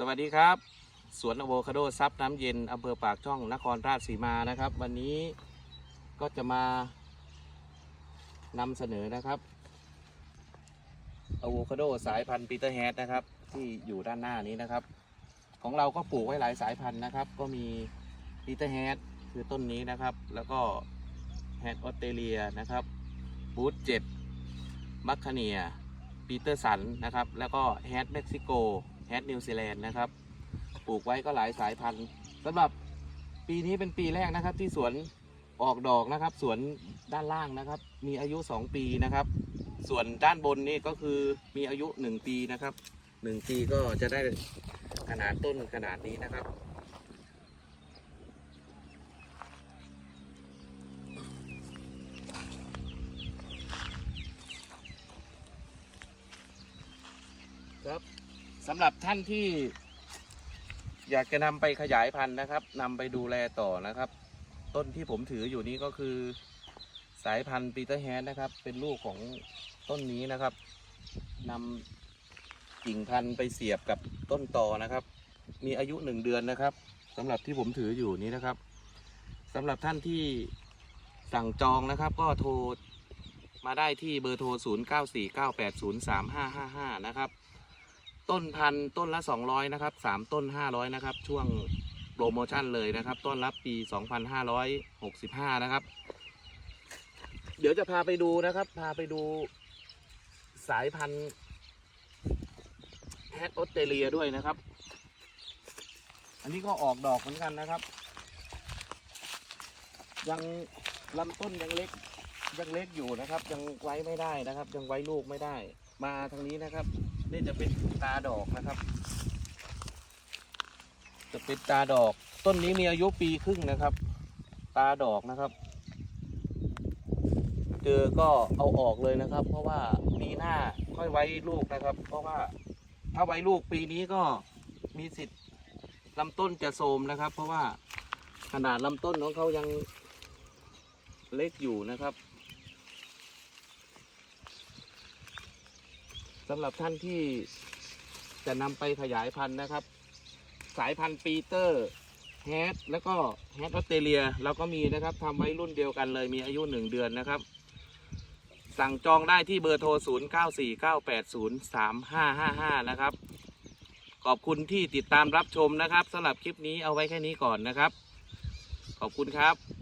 สวัสดีครับ สวนอะโวคาโดซับน้ำเย็นอำเภอปากช่องนครราชสีมานะครับ วันนี้ก็จะมานำเสนอนะครับอะโวคาโดสายพันธุ์ปีเตอร์แฮดนะครับ ที่อยู่ด้านหน้านี้นะครับ ของเราก็ปลูกไว้หลายสายพันธุ์นะครับ ก็มีปีเตอร์แฮดคือต้นนี้นะครับ แล้วก็แฮดออสเตรเลียนะครับบูธเจ็บมัคคเนียปีเตอร์สันนะครับ แล้วก็แฮดเม็กซิโก แฮดนิวซีแลนด์นะครับ ปลูกไว้ก็หลายสายพันธุ์สำหรับปีนี้เป็นปีแรกนะครับ ที่สวนออกดอกนะครับ สวนด้านล่างนะครับ มีอายุ 2 ปีนะครับ ส่วนด้านบนนี่ก็คือมีอายุ 1 ปีนะครับ 1 ปีก็จะได้ขนาดต้นขนาดนี้นะครับครับ สำหรับท่านที่ อยากจะนำไปขยายพันธุ์นะครับนำไปดูแลต่อนะครับ ต้นที่ผมถืออยู่นี้ก็คือสายพันธุ์ปีเตอร์แฮนนะครับ เป็นลูกของต้นนี้นะครับนำกิ่งพันธุ์ไปเสียบกับต้นตอนะครับ มีอายุหนึ่งเดือนนะครับสำหรับที่ผมถืออยู่นี้นะครับสำหรับท่านที่สั่งจองนะครับ ก็โทรมาได้ที่เบอร์โทร 0949803555 นะครับ ต้นพันต้นละ 200นะครับ3ต้น 500นะครับช่วงโปรโมชั่นเลยนะครับ ต้นรับปี 2565นะครับ เดี๋ยวจะพาไปดูนะครับ พาไปดูสายพันธุ์แฮดออสเตรเลียด้วยนะครับ อันนี้ก็ออกดอกเหมือนกันนะครับ ยังลำต้นยังเล็กยังเล็กอยู่นะครับ ยังไว้ไม่ได้นะครับ ยังไว้ลูกไม่ได้ มาทางนี้นะครับ นี่จะเป็นตาดอกนะครับ จะเป็นตาดอก ต้นนี้มีอายุปีครึ่งนะครับ ตาดอกนะครับ เจอก็เอาออกเลยนะครับ เพราะว่าปีหน้าค่อยไว้ลูกนะครับ เพราะว่าถ้าไว้ลูกปีนี้ก็มีสิทธิ์ลำต้นจะโทมนะครับ เพราะว่าขนาดลำต้นของเขายังเล็กอยู่นะครับ สำหรับท่านที่จะนำไปขยายพันธุ์นะครับ สายพันธุ์ปีเตอร์แฮดแล้วก็แฮดออสเตรเลียเราก็มีนะครับทำไว้รุ่นเดียวกันเลยมีอายุหนึ่งเดือนนะครับ สั่งจองได้ที่เบอร์โทร 0 9 4 9 8 0 3 5 5 5 นะครับ ขอบคุณที่ติดตามรับชมนะครับสำหรับคลิปนี้เอาไว้แค่นี้ก่อนนะครับ ขอบคุณครับ